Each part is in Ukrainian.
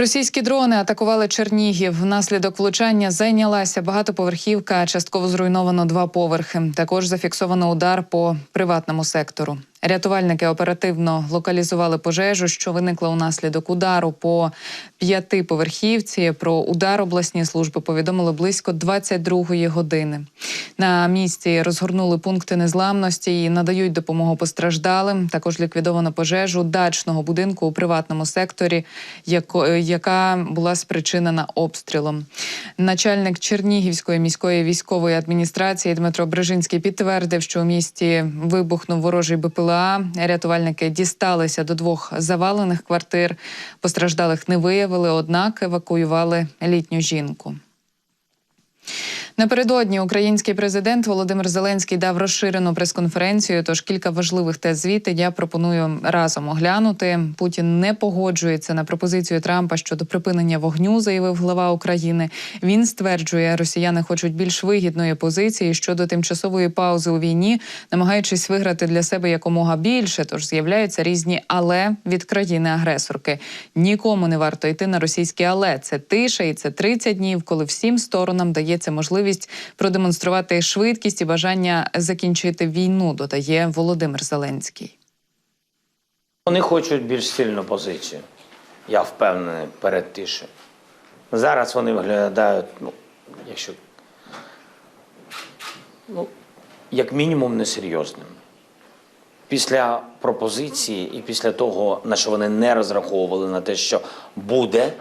Російські дрони атакували Чернігів. Внаслідок влучання зайнялася багатоповерхівка. Частково зруйновано два поверхи. Також зафіксовано удар по приватному сектору. Рятувальники оперативно локалізували пожежу, що виникла унаслідок удару по п'ятиповерхівці. Про удар обласні служби повідомили близько 22-ї години. На місці розгорнули пункти незламності і надають допомогу постраждалим. Також ліквідовано пожежу дачного будинку у приватному секторі, яка була спричинена обстрілом. Начальник Чернігівської міської військової адміністрації Дмитро Брижинський підтвердив, що у місті вибухнув ворожий БПЛА. Рятувальники дісталися до двох завалених квартир. Постраждалих не виявили, однак евакуювали літню жінку. Напередодні український президент Володимир Зеленський дав розширену прес-конференцію. Тож кілька важливих тез звіти я пропоную разом оглянути. Путін не погоджується на пропозицію Трампа щодо припинення вогню, заявив глава України. Він стверджує, росіяни хочуть більш вигідної позиції щодо тимчасової паузи у війні, намагаючись виграти для себе якомога більше. Тож з'являються різні але від країни-агресорки. Нікому не варто йти на російське але. Це тиша, і це 30 днів, коли всім сторонам дається можливість продемонструвати швидкість і бажання закінчити війну. Додає Володимир Зеленський. Вони хочуть більш сильну позицію. Я впевнений перед тишею. Зараз вони виглядають, ну, якщо ну, як мінімум несерйозними. Після пропозиції і після того, на що вони не розраховували на те, що буде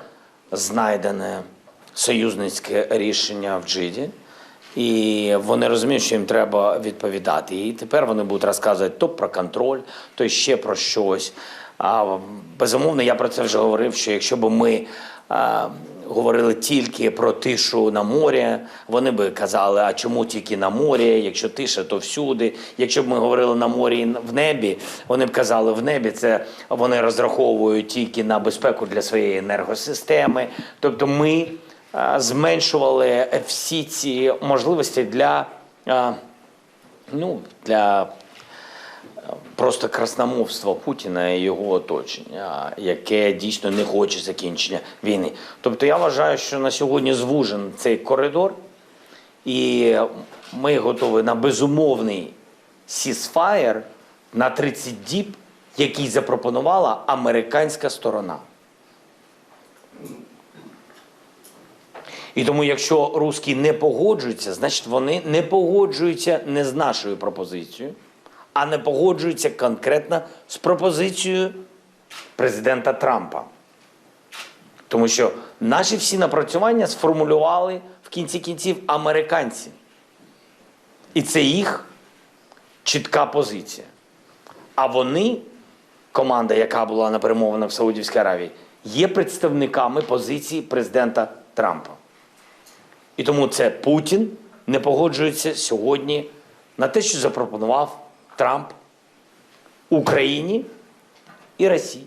знайдене союзницьке рішення в Джиді, і вони розуміють, що їм треба відповідати. І тепер вони будуть розказувати то про контроль, то ще про щось. А безумовно, я про це вже говорив. Що якщо б ми а, говорили тільки про тишу на морі, вони би казали, а чому тільки на морі? Якщо тиша, то всюди. Якщо б ми говорили на морі і в небі, вони б казали, в небі це вони розраховують тільки на безпеку для своєї енергосистеми. Тобто ми зменшували всі ці можливості для, ну, для просто красномовство Путіна і його оточення, яке дійсно не хоче закінчення війни. Тобто я вважаю, що на сьогодні звужен цей коридор, і ми готові на безумовний сісфаєр на 30 діб, який запропонувала американська сторона. І тому, якщо русські не погоджуються, значить вони не погоджуються не з нашою пропозицією, а не погоджуються конкретно з пропозицією президента Трампа. Тому що наші всі напрацювання сформулювали в кінці кінців американці. І це їх чітка позиція. А вони, команда, яка була на перемовинах в Саудівській Аравії, є представниками позиції президента Трампа. І тому це Путін не погоджується сьогодні на те, що запропонував Трамп Україні і Росії.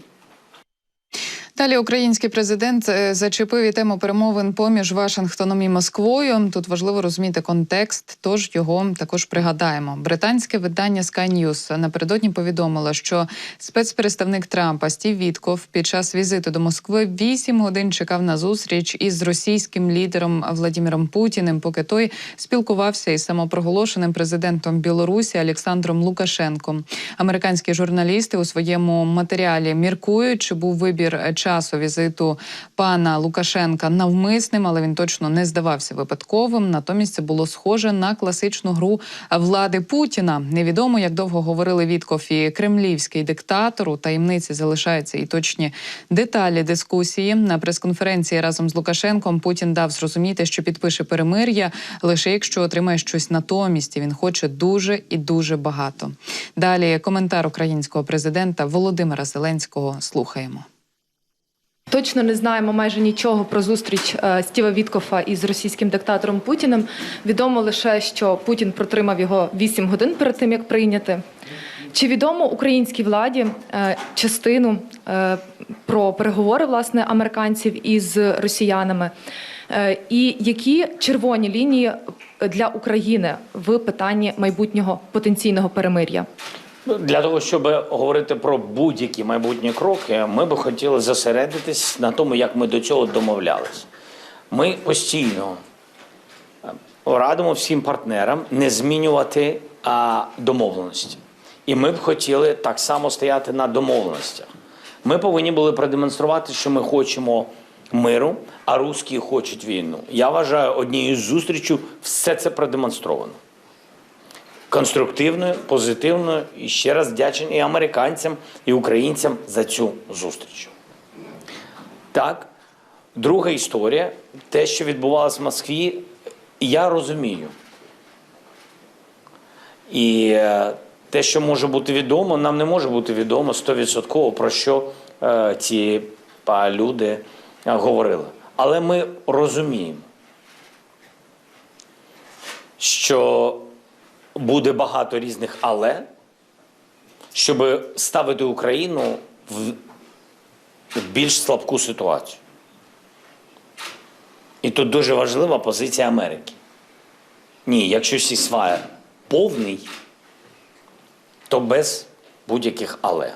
Далі український президент е, зачепив і тему перемовин поміж Вашингтоном і Москвою. Тут важливо розуміти контекст, тож його також пригадаємо. Британське видання Sky News напередодні повідомило, що спецпредставник Трампа Стів Вітков під час візиту до Москви вісім годин чекав на зустріч із російським лідером Владимиром Путіним, поки той спілкувався із самопроголошеним президентом Білорусі Олександром Лукашенком. Американські журналісти у своєму матеріалі міркують, чи був вибір часу візиту пана Лукашенка навмисним, але він точно не здавався випадковим. Натомість це було схоже на класичну гру влади Путіна. Невідомо, як довго говорили Вітков і кремлівський диктатор. У таємниці залишаються і точні деталі дискусії. На прес-конференції разом з Лукашенком Путін дав зрозуміти, що підпише перемир'я лише якщо отримає щось натомість. І він хоче дуже і дуже багато. Далі коментар українського президента Володимира Зеленського слухаємо. Точно не знаємо майже нічого про зустріч е, Стіва Віткофа із російським диктатором Путіним. Відомо лише, що Путін протримав його 8 годин перед тим, як прийняти. Чи відомо українській владі е, частину е, про переговори власне американців із росіянами? І які червоні лінії для України в питанні майбутнього потенційного перемир'я? Для того, щоб говорити про будь-які майбутні кроки, ми би хотіли зосередитись на тому, як ми до цього домовлялись. Ми постійно е, радимо всім партнерам не змінювати а, домовленості. І ми б хотіли так само стояти на домовленостях. Ми повинні були продемонструвати, що ми хочемо миру, а русські хочуть війну. Я вважаю, однією з зустрічей все це продемонстровано конструктивною, позитивною і ще раз вдячний і американцям, і українцям за цю зустріч. Так, друга історія, те, що відбувалося в Москві, я розумію. І е, те, що може бути відомо, нам не може бути відомо стовідсотково, про що е, ці люди е, говорили. Але ми розуміємо, що буде багато різних але, щоб ставити Україну в більш слабку ситуацію. І тут дуже важлива позиція Америки. Ні, якщо сісфаєр повний, то без будь-яких але.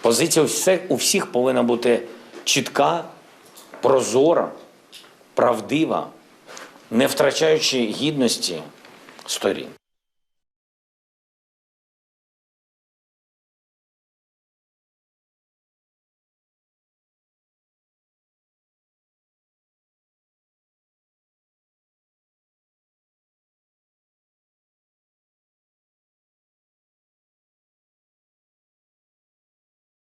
Позиція у всіх повинна бути чітка, прозора, правдива, не втрачаючи гідності сторін.